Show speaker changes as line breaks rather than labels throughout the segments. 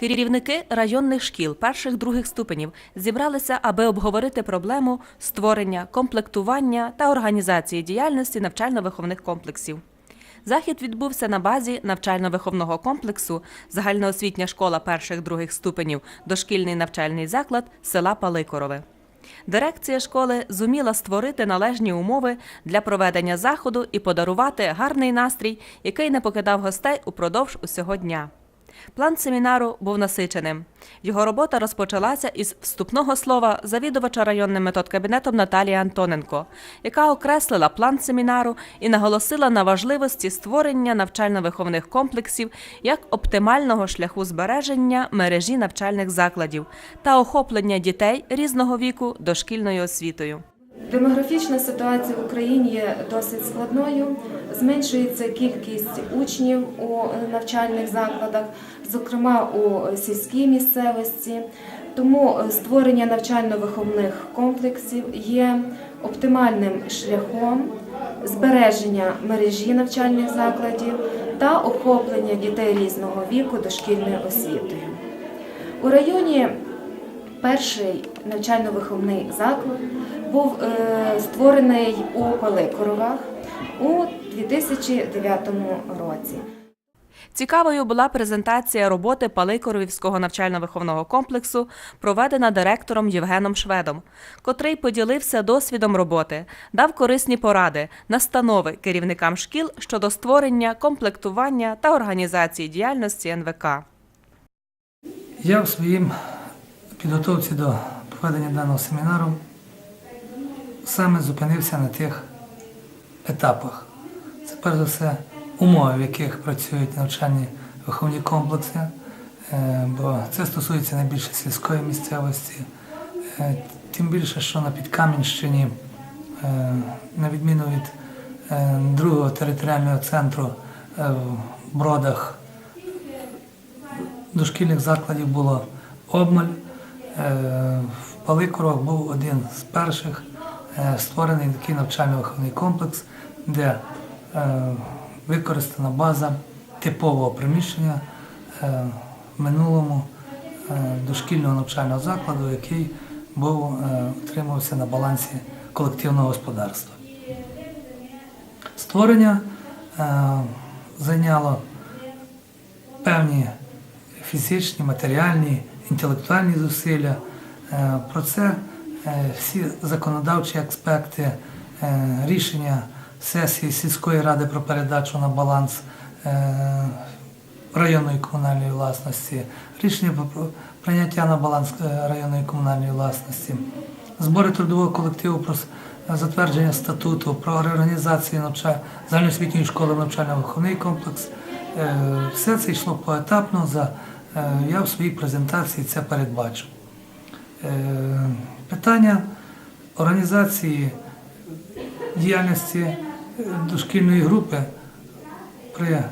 Керівники районних шкіл перших других ступенів зібралися, аби обговорити проблему створення, комплектування та організації діяльності навчально-виховних комплексів. Захід відбувся на базі навчально-виховного комплексу загальноосвітня школа перших других ступенів, дошкільний навчальний заклад села Паликорове. Дирекція школи зуміла створити належні умови для проведення заходу і подарувати гарний настрій, який не покидав гостей упродовж усього дня. План семінару був насиченим. Його робота розпочалася із вступного слова завідувача районним методкабінетом Наталії Антоненко, яка окреслила план семінару і наголосила на важливості створення навчально-виховних комплексів як оптимального шляху збереження мережі навчальних закладів та охоплення дітей різного віку дошкільною освітою.
Демографічна ситуація в Україні є досить складною. Зменшується кількість учнів у навчальних закладах, зокрема у сільській місцевості. Тому створення навчально-виховних комплексів є оптимальним шляхом збереження мережі навчальних закладів та охоплення дітей різного віку дошкільною освітою. У районі Перший навчально-виховний заклад був е, створений у Паликоровах у 2009 році.
Цікавою була презентація роботи Паликоровівського навчально-виховного комплексу, проведена директором Євгеном Шведом, котрий поділився досвідом роботи, дав корисні поради, настанови керівникам шкіл щодо створення, комплектування та організації діяльності НВК.
Я в своїм підготовці до проведення даного семінару саме зупинився на тих етапах. Це перш за все умови, в яких працюють навчальні виховні комплекси, е, бо це стосується найбільше сільської місцевості. Е, Тим більше, що на Підкам'янщині, е, на відміну від другого територіального центру в Бродах, дошкільних закладів було обмаль. В Паликорах був один з перших створений такий навчально-виховний комплекс, де е, використана база типового приміщення е, в минулому е, дошкільного навчального закладу, який був е, утримувався на балансі колективного господарства. Створення е, зайняло певні фізичні, матеріальні, інтелектуальні зусилля. Е, Про це е, всі законодавчі аспекти, е, рішення сесії сільської ради про передачу на баланс е, районної комунальної власності, рішення про прийняття на баланс е, районної комунальної власності, збори трудового колективу про затвердження статуту, про реорганізацію загальноосвітньої школи навчально-виховний комплекс. Е, Все це йшло поетапно. Е, Я в своїй презентації це передбачив. Е, Питання організації діяльності е, дошкільної групи при е,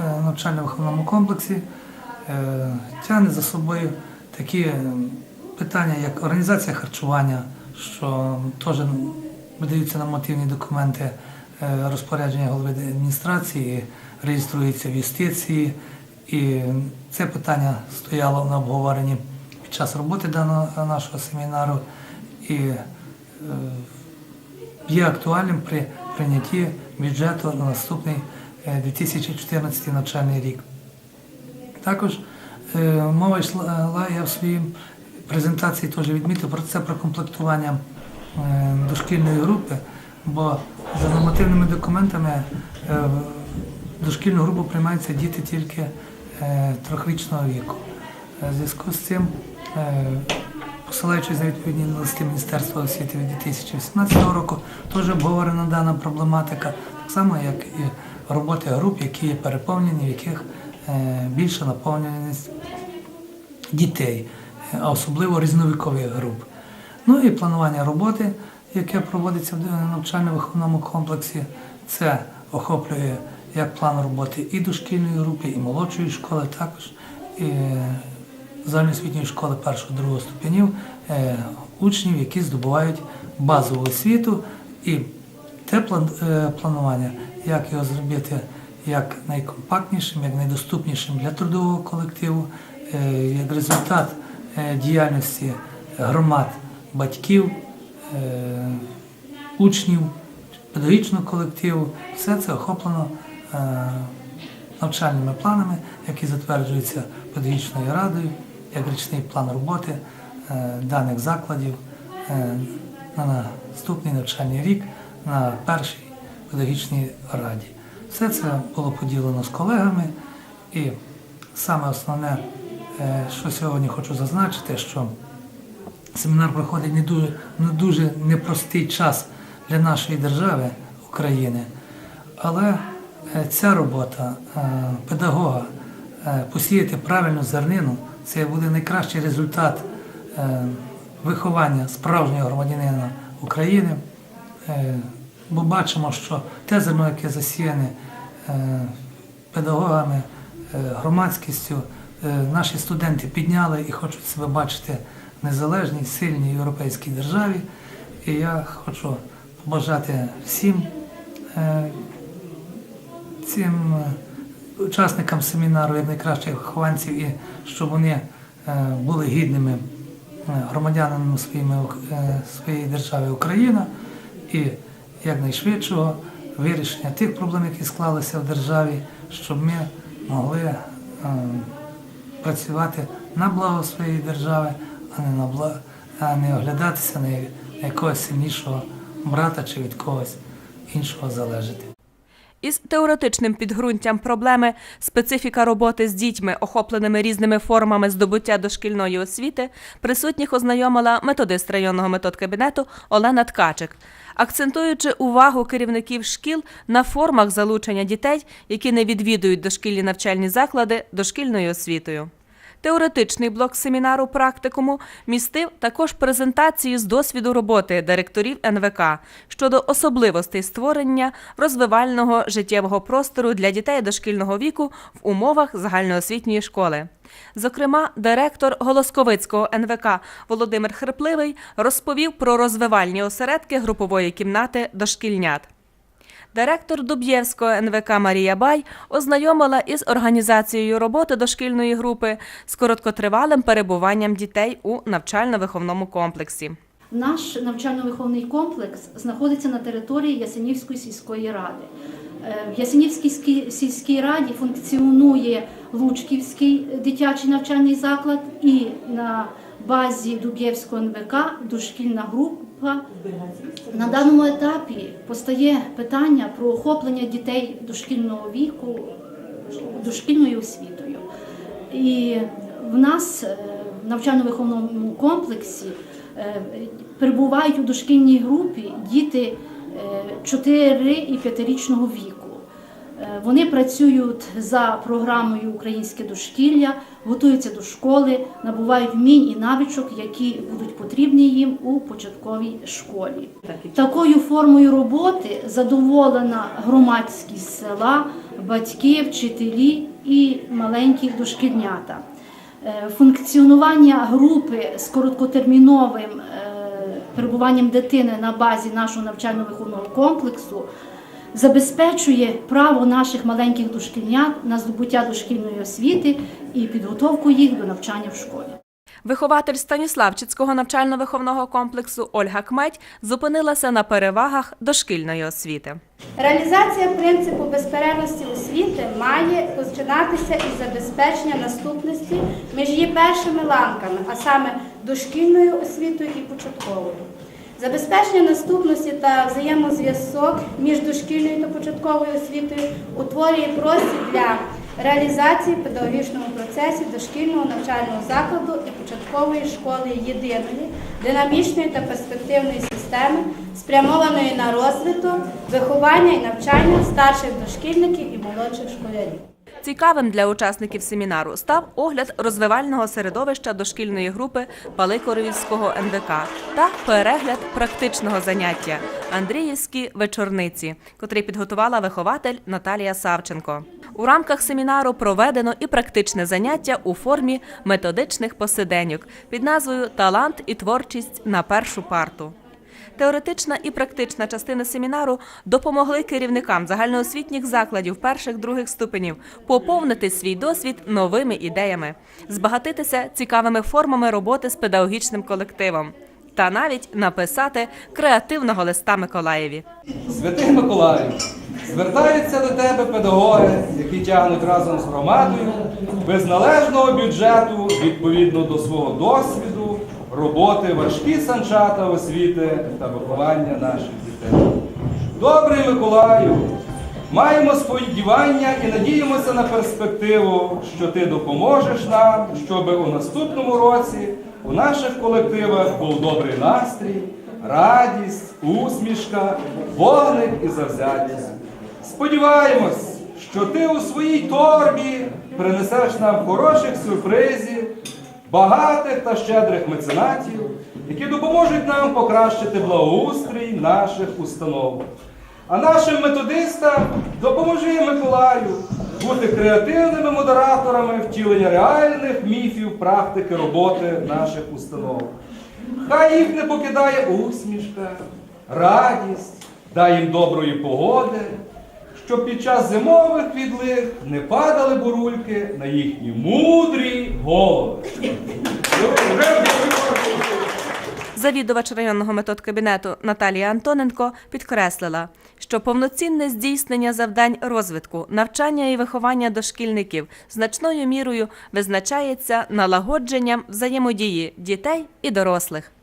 навчально-виховному комплексі тягне за собою такі питання, як організація харчування, що теж видаються нормативні документи розпорядження голови адміністрації, реєструється в юстиції. І це питання стояло на обговоренні час роботи даного нашого семінару і е, є актуальним при прийнятті бюджету на наступний е, 2014 навчальний рік. Також е, мова йшла, я в своїй презентації теж відмітив про це про комплектування е, дошкільної групи, бо за нормативними документами е, дошкільну групу приймаються діти тільки е, трьохрічного віку. Е, В зв'язку з цим, е, посилаючись на відповідні листи Міністерства освіти від 2018 року, теж обговорена дана проблематика, так само як і роботи груп, які є переповнені, в яких е, більша наповненість дітей, е, а особливо різновікових груп. Ну і планування роботи, яке проводиться в навчально-виховному комплексі, це охоплює як план роботи і дошкільної групи, і молодшої школи, також і загальноосвітньої школи першого-другого ступенів, е, учнів, які здобувають базову освіту і те е, планування, як його зробити як найкомпактнішим, як найдоступнішим для трудового колективу, е, як результат діяльності громад, батьків, учнів, педагогічного колективу. Все це охоплено навчальними планами, які затверджуються педагогічною радою, як річний план роботи е, даних закладів е, на наступний навчальний рік на першій педагогічній раді. Все це було поділено з колегами, і саме основне, е, що сьогодні хочу зазначити, що семінар проходить не дуже, не дуже непростий час для нашої держави України, але ця робота педагога посіяти правильну зернину це буде найкращий результат е, виховання справжнього громадянина України. Е, Бо бачимо, що те зерно, яке засіяне е, педагогами, громадськістю, наші студенти підняли і хочуть себе бачити в незалежній, сильній європейській державі. І я хочу побажати всім цим учасникам семінару як найкращих вихованців, і щоб вони е, були гідними е, громадянами е, своєї держави Україна і якнайшвидшого вирішення тих проблем, які склалися в державі, щоб ми могли працювати на благо своєї держави, а не на благо, а не оглядатися на якогось сильнішого брата чи від когось іншого залежати.
Із теоретичним підґрунтям проблеми специфіка роботи з дітьми, охопленими різними формами здобуття дошкільної освіти, присутніх ознайомила методист районного методкабінету Олена Ткачик, акцентуючи увагу керівників шкіл на формах залучення дітей, які не відвідують дошкільні навчальні заклади дошкільною освітою. Теоретичний блок семінару практикуму містив також презентації з досвіду роботи директорів НВК щодо особливостей створення розвивального життєвого простору для дітей дошкільного віку в умовах загальноосвітньої школи. Зокрема, директор Голосковицького НВК Володимир Хрипливий розповів про розвивальні осередки групової кімнати дошкільнят. Директор Дуб'євського НВК Марія Бай ознайомила із організацією роботи дошкільної групи з короткотривалим перебуванням дітей у навчально-виховному комплексі.
Наш навчально-виховний комплекс знаходиться на території Ясенівської сільської ради. Е, В Ясенівській сільській раді функціонує Лучківський дитячий навчальний заклад і на базі Дуб'євського НВК дошкільна група. На даному етапі постає питання про охоплення дітей дошкільного віку е, дошкільною освітою. І в нас е, в навчально-виховному комплексі е, перебувають у дошкільній групі діти 4 і 5-річного віку. Вони працюють за програмою Українське дошкілля, готуються до школи, набувають вмінь і навичок, які будуть потрібні їм у початковій школі. Такою формою роботи задоволена громадськість села, батьки, вчителі і маленькі дошкільнята. Е, Функціонування групи з короткотерміновим е, перебуванням дитини на базі нашого навчально-виховного комплексу забезпечує право наших маленьких дошкільнят на здобуття дошкільної освіти і підготовку їх до навчання в школі.
Вихователь Станіславчицького навчально-виховного комплексу Ольга Кметь зупинилася на перевагах дошкільної освіти.
Реалізація принципу безперервності освіти має починатися із забезпечення наступності між її першими ланками, а саме дошкільною освітою і початковою. Забезпечення наступності та взаємозв'язок між дошкільною та початковою освітою утворює простір для реалізації в педагогічному процесі дошкільного навчального закладу і початкової школи єдиної, динамічної та перспективної системи, спрямованої на розвиток, виховання і навчання старших дошкільників і молодших школярів.
Цікавим для учасників семінару став огляд розвивального середовища дошкільної групи Паликоровівського НВК та перегляд практичного заняття Андріївські вечорниці, котрий підготувала вихователь Наталія Савченко. У рамках семінару проведено і практичне заняття у формі методичних посиденьок під назвою Талант і творчість на першу парту. Теоретична і практична частина семінару допомогли керівникам загальноосвітніх закладів перших других ступенів поповнити свій досвід новими ідеями, збагатитися цікавими формами роботи з педагогічним колективом та навіть написати креативного листа Миколаєві.
Святий Миколаю, звертаються до тебе педагоги, які тягнуть разом з громадою без належного бюджету відповідно до свого досвіду, роботи важкі санчата освіти та виховання наших дітей. Добрий Миколаю, маємо сподівання і надіємося на перспективу, що ти допоможеш нам, щоб у наступному році у наших колективах був добрий настрій, радість, усмішка, вогник і завзяття. Сподіваємось, що ти у своїй торбі принесеш нам хороших сюрпризів, багатих та щедрих меценатів, які допоможуть нам покращити благоустрій наших установ. А нашим методистам допоможи Миколаю бути креативними модераторами втілення реальних міфів практики роботи наших установ. Хай їх не покидає усмішка, радість, дай їм доброї погоди, щоб під час зимових відлиг не падали бурульки на їхні мудрі голови.
Завідувач районного методкабінету Наталія Антоненко підкреслила, що повноцінне здійснення завдань розвитку, навчання і виховання дошкільників значною мірою визначається налагодженням взаємодії дітей і дорослих.